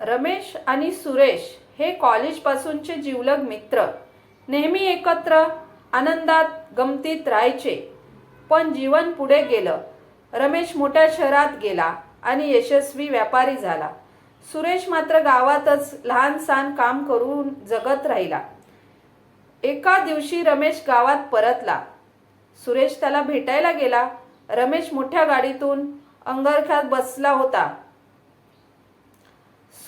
रमेश आणि सुरेश हे कॉलेजपासूनचे जिवलग मित्र. नेहमी एकत्र आनंदात गमतीत राहायचे. पण जीवन पुढे गेलं. रमेश मोठ्या शहरात गेला आणि यशस्वी व्यापारी झाला. सुरेश मात्र गावातच लहान सहान काम करून जगत राहिला. एका दिवशी रमेश गावात परतला. सुरेश त्याला भेटायला गेला. रमेश मोठ्या गाडीतून अंगरख्यात बसला होता.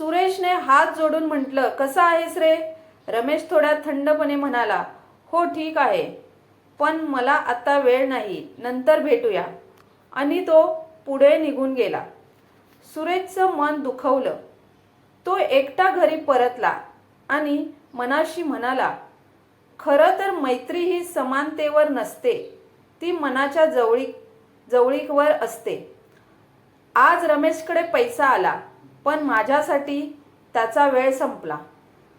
सुरेशने हात जोडून म्हटलं कसा आहेस रे? रमेश थोड्या थंडपणे म्हणाला हो ठीक आहे. पण मला आत्ता वेळ नाही. नंतर भेटूया. आणि तो पुढे निघून गेला. सुरेशचं मन दुखवलं. तो एकटा घरी परतला आणि मनाशी म्हणाला खरं तर मैत्री ही समानतेवर नसते. ती मनाच्या जवळीक जवळीकवर असते. आज रमेशकडे पैसा आला. पण माझ्यासाठी त्याचा वेळ संपला.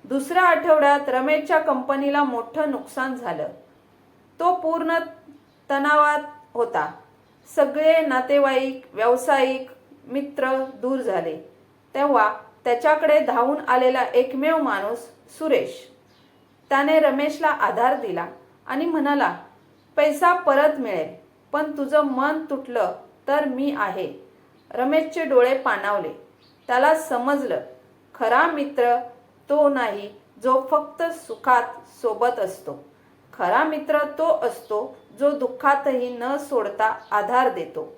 दुसऱ्या आठवड्यात रमेशच्या कंपनीला मोठं नुकसान झालं. तो पूर्ण तणावात होता. सगळे नातेवाईक व्यावसायिक मित्र दूर झाले. तेव्हा त्याच्याकडे धावून आलेला एकमेव माणूस सुरेश. त्याने रमेशला आधार दिला आणि म्हणाला पैसा परत मिळेल पण तुझं मन तुटलं तर मी आहे. रमेशचे डोळे पाणावले. त्याला समजलं खरा मित्र तो नाही जो फक्त सुखात सोबत असतो. खरा मित्र तो असतो जो दुःखातही न सोडता आधार देतो.